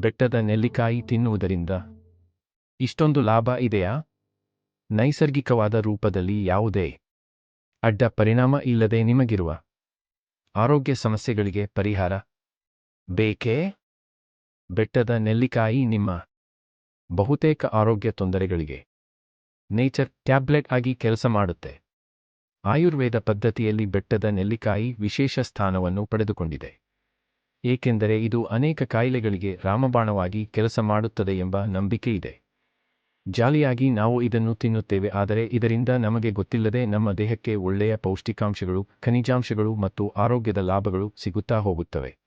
ಬೆಟ್ಟದ ನೆಲ್ಲಿಕಾಯಿ ತಿನ್ನುವುದರಿಂದ. ಇಷ್ಟೊಂದು ಲಾಭ ಇದೆಯಾ? ನೈಸರ್ಗಿಕವಾದ ರೂಪದಲ್ಲಿ ಯಾವುದೇ ಅಡ್ಡ ಪರಿಣಾಮ ಇಲ್ಲದೆ ನಿಮಗಿರುವ ಆರೋಗ್ಯ ಸಮಸ್ಯೆಗಳಿಗೆ ಪರಿಹಾರ ಬೇಕೇ? ಬೆಟ್ಟದ ನೆಲ್ಲಿಕಾಯಿ ನಿಮ್ಮ ಬಹುತೇಕ ಆರೋಗ್ಯ ತೊಂದರೆಗಳಿಗೆ ನೇಚರ್ ಟ್ಯಾಬ್ಲೆಟ್ ಆಗಿ ಕೆಲಸ ಮಾಡುತ್ತೆ. ಆಯುರ್ವೇದ ಪದ್ಧತಿಯಲ್ಲಿ ಬೆಟ್ಟದ ನೆಲ್ಲಿಕಾಯಿ ವಿಶೇಷ ಸ್ಥಾನವನ್ನು ಪಡೆದುಕೊಂಡಿದೆ. ಏಕೆಂದರೆ ಇದು ಅನೇಕ ಕಾಯಿಲೆಗಳಿಗೆ ರಾಮಬಾಣವಾಗಿ ಕೆಲಸ ಮಾಡುತ್ತದೆ ಎಂಬ ನಂಬಿಕೆ ಇದೆ. ಜಾಲಿಯಾಗಿ ನಾವು ಇದನ್ನು ತಿನ್ನುತ್ತೇವೆ, ಆದರೆ ಇದರಿಂದ ನಮಗೆ ಗೊತ್ತಿಲ್ಲದೆ ನಮ್ಮ ದೇಹಕ್ಕೆ ಒಳ್ಳೆಯ ಪೌಷ್ಟಿಕಾಂಶಗಳು, ಖನಿಜಾಂಶಗಳು ಮತ್ತು ಆರೋಗ್ಯದ ಲಾಭಗಳು ಸಿಗುತ್ತಾ ಹೋಗುತ್ತವೆ.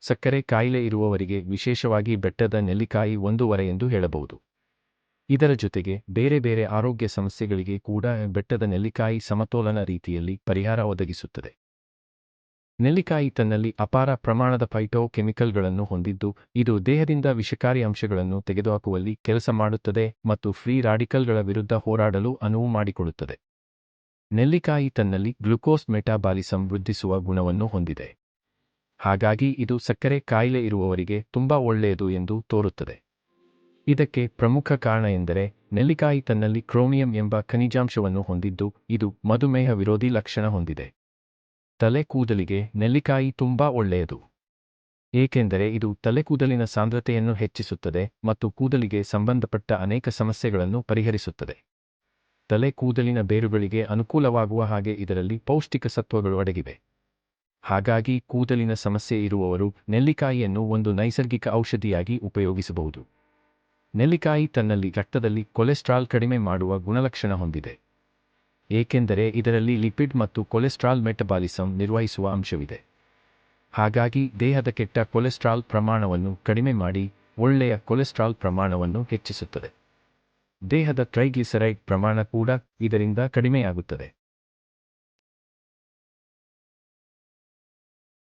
ಸಕ್ಕರೆ ಕಾಯಿಲೆ ಇರುವವರಿಗೆ ವಿಶೇಷವಾಗಿ ಬೆಟ್ಟದ ನೆಲ್ಲಿಕಾಯಿ ಒಂದೂವರೆ ವರ ಎಂದು ಹೇಳಬಹುದು. ಇದರ ಜೊತೆಗೆ ಬೇರೆ ಬೇರೆ ಆರೋಗ್ಯ ಸಮಸ್ಯೆಗಳಿಗೆ ಕೂಡ ಬೆಟ್ಟದ ನೆಲ್ಲಿಕಾಯಿ ಸಮತೋಲನ ರೀತಿಯಲ್ಲಿ ಪರಿಹಾರ ಒದಗಿಸುತ್ತದೆ. ನೆಲ್ಲಿಕಾಯಿ ತನ್ನಲ್ಲಿ ಅಪಾರ ಪ್ರಮಾಣದ ಫೈಟೋ ಕೆಮಿಕಲ್ಗಳನ್ನು ಹೊಂದಿದ್ದು, ಇದು ದೇಹದಿಂದ ವಿಷಕಾರಿ ಅಂಶಗಳನ್ನು ತೆಗೆದುಹಾಕುವಲ್ಲಿ ಕೆಲಸ ಮಾಡುತ್ತದೆ ಮತ್ತು ಫ್ರೀ ರಾಡಿಕಲ್ಗಳ ವಿರುದ್ಧ ಹೋರಾಡಲು ಅನುವು ಮಾಡಿಕೊಡುತ್ತದೆ. ನೆಲ್ಲಿಕಾಯಿ ತನ್ನಲ್ಲಿ ಗ್ಲುಕೋಸ್ ಮೆಟಾಬಾಲಿಸಂ ವೃದ್ಧಿಸುವ ಗುಣವನ್ನು ಹೊಂದಿದೆ. ಹಾಗಾಗಿ ಇದು ಸಕ್ಕರೆ ಕಾಯಿಲೆ ಇರುವವರಿಗೆ ತುಂಬಾ ಒಳ್ಳೆಯದು ಎಂದು ತೋರುತ್ತದೆ. ಇದಕ್ಕೆ ಪ್ರಮುಖ ಕಾರಣ ಎಂದರೆ ನೆಲ್ಲಿಕಾಯಿ ತನ್ನಲ್ಲಿ ಕ್ರೋಮಿಯಂ ಎಂಬ ಖನಿಜಾಂಶವನ್ನು ಹೊಂದಿದ್ದು, ಇದು ಮಧುಮೇಹ ವಿರೋಧಿ ಲಕ್ಷಣ ಹೊಂದಿದೆ. ತಲೆ ಕೂದಲಿಗೆ ನೆಲ್ಲಿಕಾಯಿ ತುಂಬಾ ಒಳ್ಳೆಯದು. ಏಕೆಂದರೆ ಇದು ತಲೆಕೂದಲಿನ ಸಾಂದ್ರತೆಯನ್ನು ಹೆಚ್ಚಿಸುತ್ತದೆ ಮತ್ತು ಕೂದಲಿಗೆ ಸಂಬಂಧಪಟ್ಟ ಅನೇಕ ಸಮಸ್ಯೆಗಳನ್ನು ಪರಿಹರಿಸುತ್ತದೆ. ತಲೆ ಕೂದಲಿನ ಬೇರುಗಳಿಗೆ ಅನುಕೂಲವಾಗುವ ಹಾಗೆ ಇದರಲ್ಲಿ ಪೌಷ್ಟಿಕ ಸತ್ವಗಳು ಅಡಗಿವೆ. ಹಾಗಾಗಿ ಕೂದಲಿನ ಸಮಸ್ಯೆ ಇರುವವರು ನೆಲ್ಲಿಕಾಯಿಯನ್ನು ಒಂದು ನೈಸರ್ಗಿಕ ಔಷಧಿಯಾಗಿ ಉಪಯೋಗಿಸಬಹುದು. ನೆಲ್ಲಿಕಾಯಿ ತನ್ನಲ್ಲಿ ರಕ್ತದಲ್ಲಿ ಕೊಲೆಸ್ಟ್ರಾಲ್ ಕಡಿಮೆ ಮಾಡುವ ಗುಣಲಕ್ಷಣ ಹೊಂದಿದೆ. ಏಕೆಂದರೆ ಇದರಲ್ಲಿ ಲಿಪಿಡ್ ಮತ್ತು ಕೊಲೆಸ್ಟ್ರಾಲ್ ಮೆಟಬಾಲಿಸಂ ನಿರ್ವಹಿಸುವ ಅಂಶವಿದೆ. ಹಾಗಾಗಿ ದೇಹದ ಕೆಟ್ಟ ಕೊಲೆಸ್ಟ್ರಾಲ್ ಪ್ರಮಾಣವನ್ನು ಕಡಿಮೆ ಮಾಡಿ ಒಳ್ಳೆಯ ಕೊಲೆಸ್ಟ್ರಾಲ್ ಪ್ರಮಾಣವನ್ನು ಹೆಚ್ಚಿಸುತ್ತದೆ. ದೇಹದ ಟ್ರೈಗ್ಲಿಸರೈಡ್ ಪ್ರಮಾಣ ಕೂಡ ಇದರಿಂದ ಕಡಿಮೆಯಾಗುತ್ತದೆ.